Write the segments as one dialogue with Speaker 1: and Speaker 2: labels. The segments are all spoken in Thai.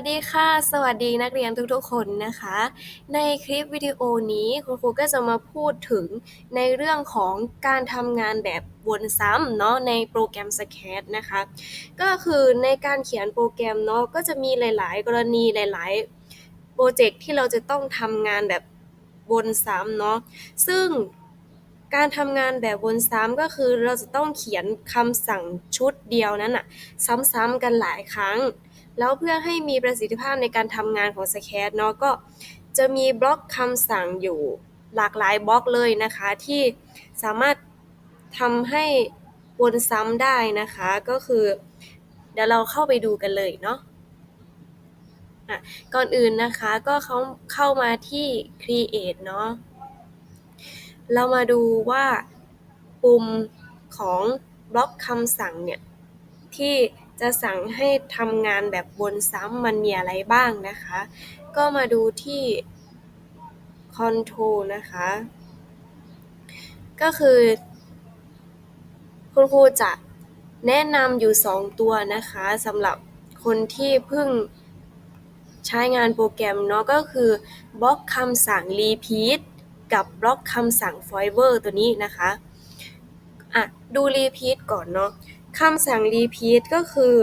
Speaker 1: วัสดีค่ะ สวัสดีนักเรียนทุกๆคนนะคะ ในคลิปวิดีโอนี้คุณครูก็จะมาพูดถึงในเรื่องของการทำงานแบบวนซ้ำเนาะในโปรแกรม Sketch นะคะ ก็คือในการเขียนโปรแกรมเนาะก็จะมีหลาย ๆ กรณีหลายๆโปรเจกต์ที่เราจะต้องทำงานแบบวนซ้ำเนาะซึ่งการทำงานแบบวนซ้ำก็คือเราจะต้องเขียนคำสั่งชุดเดียวนั้นอะซ้ำๆกันหลายครั้ง แล้วเพื่อให้มีประสิทธิภาพในการทำงานของ Sketch เนาะก็จะมีบล็อกคำสั่งอยู่หลากหลายบล็อกเลยนะคะ ที่สามารถทำให้วนซ้ำได้นะคะ ก็คือ เดี๋ยวเราเข้าไปดูกันเลยเนาะอะก่อนอื่นนะคะก็เขาเข้ามาที่ create เนาะเรามาดูว่าปุ่มของบล็อกคำสั่งเนี่ย ที่ จะสั่งให้ทำงานแบบวนซ้ำมันมีอะไรบ้างนะคะ ก็มาดูที่ Control นะคะ ก็คือ คุณครูจะแนะนำอยู่ 2 ตัวนะคะสำหรับคนที่เพิ่งใช้งานโปรแกรมเนาะก็คือบล็อกคำสั่ง repeat กับบล็อกคำสั่ง forever ตัวนี้นะคะ อะ ดู repeat ก่อนเนาะ คำสั่ง repeat ก็คือ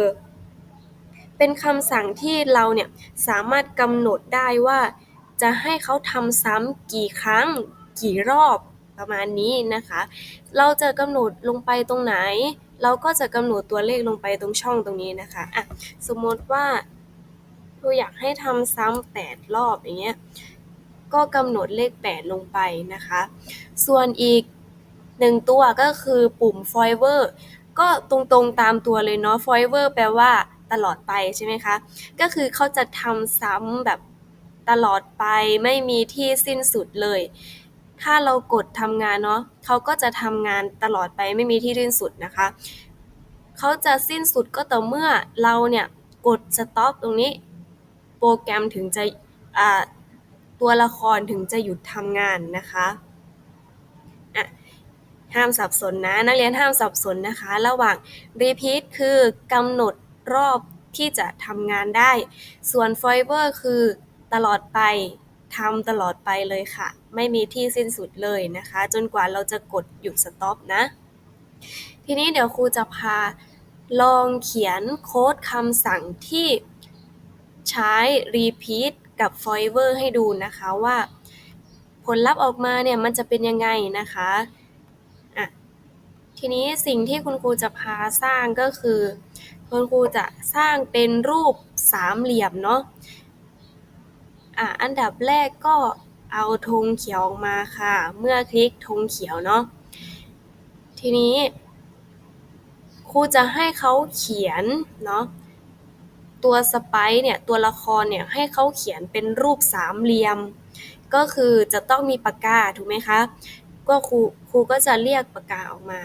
Speaker 1: เป็นคำสั่งที่เราเนี่ยสามารถกำหนดได้ว่า จะให้เขาทำซ้ำกี่ครั้ง กี่รอบประมาณนี้นะคะ เราจะกำหนดลงไปตรงไหน เราก็จะกำหนดตัวเลขลงไปตรงช่องตรงนี้นะคะอะสมมติว่าครูอยากให้ทำซ้ำแปดรอบอย่างเงี้ย ก็กำหนดเลข 8 ลงไปนะคะ ส่วนอีกหนึ่งตัวก็คือปุ่ม forever ก็ตรงๆตามตัวเลยเนาะ forever แปลว่าตลอดไปใช่ไหมคะ ก็คือเขาจะทำซ้ำแบบตลอดไปไม่มีที่สิ้นสุดเลย ถ้าเรากดทำงานเนาะเขาก็จะทำงานตลอดไปไม่มีที่สิ้นสุดนะคะ เขาจะสิ้นสุดก็ต่อเมื่อเราเนี่ยกด stop ตรงนี้ โปรแกรมถึงจะตัวละครถึงจะหยุดทำงานนะคะ ห้ามสับสนนะ นักเรียนห้ามสับสนนะคะ ระหว่าง repeat คือกำหนดรอบที่จะทำงานได้ ส่วน forever คือตลอดไปทำตลอดไปเลยค่ะ ไม่มีที่สิ้นสุดเลยนะคะ จนกว่าเราจะกดหยุด stop นะ ทีนี้เดี๋ยวครูจะพาลองเขียนโค้ดคำสั่งที่ใช้ repeat กับ forever ให้ดูนะคะว่า ผลลัพธ์ออกมาเนี่ยมันจะเป็นยังไงนะคะอะ ทีนี้สิ่งที่คุณครูจะพาสร้างก็คือ คุณครูจะสร้างเป็นรูปสามเหลี่ยมเนาะอะอันดับแรกก็เอาธงเขียวออกมาค่ะ เมื่อคลิกธงเขียวเนาะทีนี้ครูจะให้เขาเขียนเนาะตัวสไปเนี่ยตัวละครเนี่ยให้เขาเขียนเป็นรูปสามเหลี่ยม ก็คือจะต้องมีปากกาถูกไหมคะก็ครูครูก็จะเรียกปากกาออกมา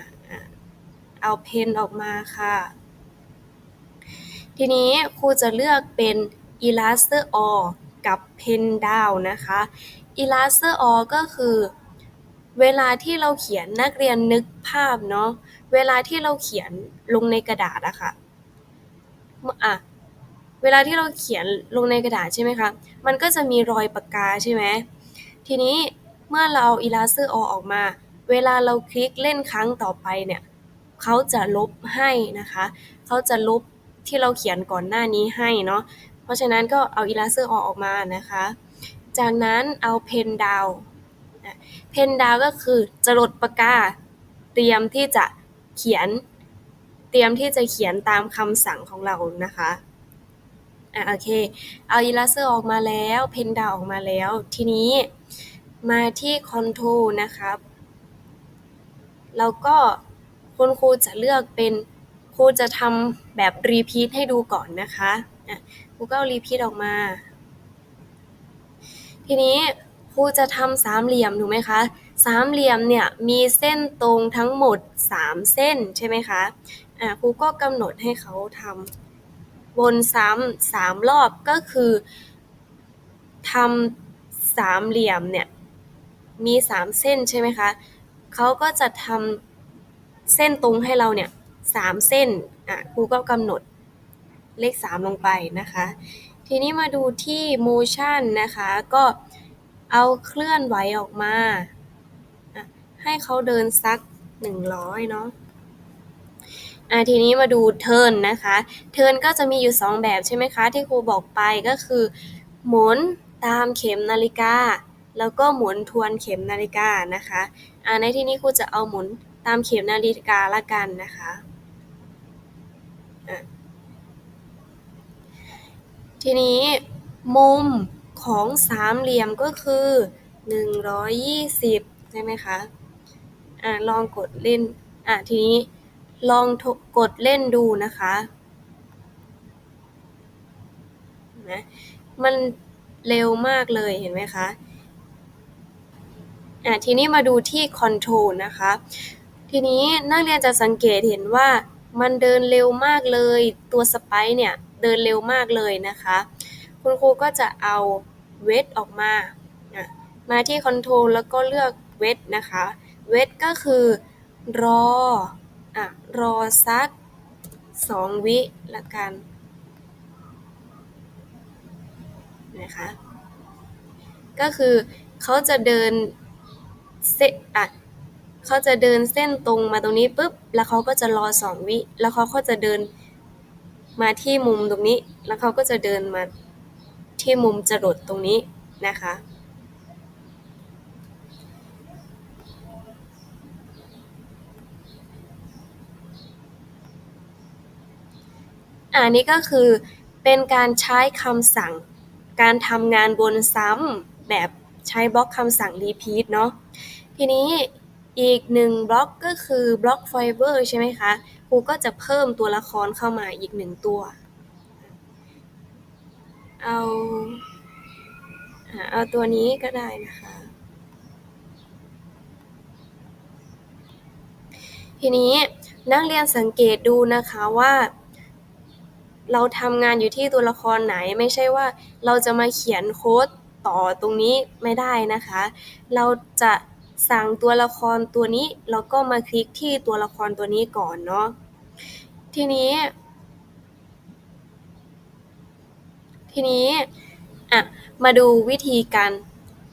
Speaker 1: เอาเพนออกมาค่ะ ทีนี้ครูจะเลือกเป็น Eraser All กับ Pen Down นะคะ Eraser All ก็คือเวลาที่เราเขียนนักเรียนนึกภาพเนาะเวลาที่เราเขียนลงในกระดาษอะค่ะอะเวลาที่เราเขียนลงในกระดาษใช่ไหมคะ มันก็จะมีรอยปากกาใช่ไหม ทีนี้เมื่อเราเอา Eraser All ออกมา เวลาเราคลิกเล่นครั้งต่อไปเนี่ย เขาจะลบให้นะคะ เขาจะลบที่เราเขียนก่อนหน้านี้ให้เนาะ เพราะฉะนั้นก็เอา Eraser All ออกมานะคะ จากนั้นเอาเพนดาวเพนดาวก็คือจะลดปากกา เตรียมที่จะเขียน เตรียมที่จะเขียนตามคำสั่งของเรานะคะอะโอเค เอาอีลาเซอร์ออกมาแล้วเพนดาวออกมาแล้ว ทีนี้มาที่คอนโทรนะครับแล้วก็ คุณครูจะเลือกเป็นครูจะทำแบบรีพีทให้ดูก่อนนะคะครูก็รีพีทออกมา ทีนี้ครูจะทำสามเหลี่ยมถูกไหมคะสามเหลี่ยมเนี่ยมีเส้นตรงทั้งหมด 3 เส้นใช่ไหมคะอะครูก็กำหนดให้เขาทำวนซ้ำสามรอบก็คือทำสามเหลี่ยมเนี่ยมีสามเส้นใช่ไหมคะเขาก็จะทำ เส้นตรงให้เราเนี่ยสามเส้นอะครูก็กำหนดเลขสามลงไปนะคะ ทีนี้มาดูที่ motion นะคะ ก็เอาเคลื่อนไหวออกมา ให้เขาเดินสัก 100 เนาะอะทีนี้มาดู turn นะคะ turn ก็จะมีอยู่ 2 แบบใช่ไหมคะ ที่ครูบอกไปก็คือ หมุนตามเข็มนาฬิกา แล้วก็หมุนทวนเข็มนาฬิกานะคะอ่าในที่นี้ครูจะเอาหมุน ตามเข็มนาฬิกาละกันนะคะะทีนี้มุมของสามเหลี่ยมก็คือ 120 ใช่ไหมคะอะลองกดเล่นอะทีนี้ลองกดเล่นดูนะคะนะมันเร็วมากเลยเห็นไหมคะอะทีนี้มาดูที่คอนโทรลนะคะ ทีนี้นักเรียนจะสังเกตเห็นว่ามันเดินเร็วมากเลย ตัวสไปเนี่ยเดินเร็วมากเลยนะคะ คุณครูก็จะเอาเวทออกมามาที่คอนโทรลแล้วก็เลือกเวทนะคะเวทก็คือรออะรอสัก 2 วิละกันนะคะก็คือเขาจะเดินเส้นอะ เขาจะเดินเส้นตรงมาตรงนี้ปุ๊บ แล้วเขาก็จะรอสองวิ แล้วเขาก็จะเดินมาที่มุมตรงนี้ แล้วเขาก็จะเดินมาที่มุมจรดตรงนี้นะคะ อันนี้ก็คือเป็นการใช้คำสั่ง การทำงานบนซ้ำแบบใช้บล็อกคำสั่ง repeat เนาะ ทีนี้ อีกหนึ่งบล็อกก็คือบล็อกไฟเบอร์ใช่ไหมคะ ครูก็จะเพิ่มตัวละครเข้ามาอีกหนึ่งตัว เอาเอาตัวนี้ก็ได้นะคะ ทีนี้นักเรียนสังเกตดูนะคะว่า เราทำงานอยู่ที่ตัวละครไหนไม่ใช่ว่าเราจะมาเขียนโค้ดต่อตรงนี้ไม่ได้นะคะ เราจะ สั่งตัวละครตัวนี้แล้วก็มาคลิกที่ตัวละครตัวนี้ก่อนเนาะทีนี้ ทีนี้อะมาดูวิธีการ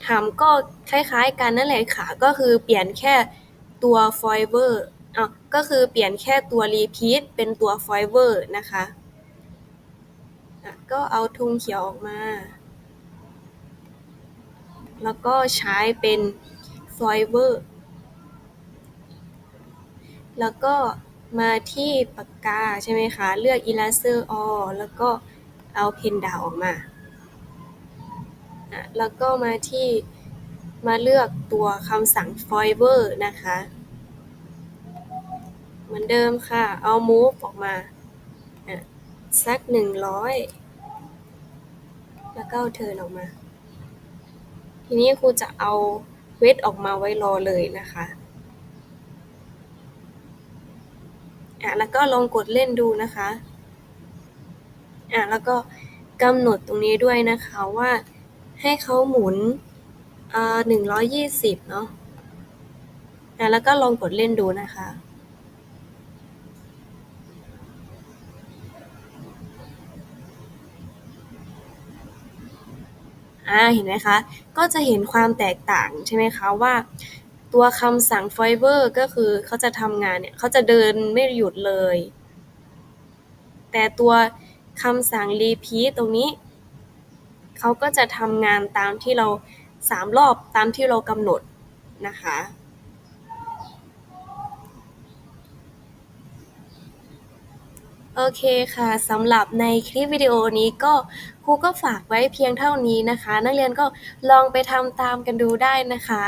Speaker 1: ทำก็คล้ายๆกันนั่นแหละค่ะ ก็คือเปลี่ยนแค่ตัว forever อะก็คือเปลี่ยนแค่ตัว repeat เป็นตัว forever นะคะก็เอาทุงเขียวออกมา แล้วก็ใช้เป็น ฟอยเวอร์ แล้วก็มาที่ปากกาใช่ไหมคะ เลือก Eraser All แล้วก็เอาเพนดาวออกมา แล้วก็มาที่มาเลือกตัวคำสั่ง forever นะคะ เหมือนเดิมค่ะ เอา move ออกมาสัก 100 แล้วก็เทินออกมา ทีนี้ครูจะเอา เวทออกมาไว้รอเลยนะคะอะแล้วก็ลองกดเล่นดูนะคะอะแล้วก็กำหนดตรงนี้ด้วยนะคะว่าให้เขาหมุนอ่าหนึ่งร้อยยี่สิบเนาะอะแล้วก็ลองกดเล่นดูนะคะ อ่าเห็นไหมคะ ก็จะเห็นความแตกต่างใช่ไหมคะว่า ตัวคำสั่ง fiber ก็คือเขาจะทำงานเนี่ยเขาจะเดินไม่หยุดเลย แต่ตัวคำสั่ง repeat ตรงนี้ เขาก็จะทำงานตามที่เราสามรอบตามที่เรากำหนดนะคะ โอเคค่ะสำหรับในคลิปวิดีโอนี้ก็ครูก็ฝากไว้เพียงเท่านี้นะคะ นักเรียนก็ลองไปทำตามกันดูได้นะคะ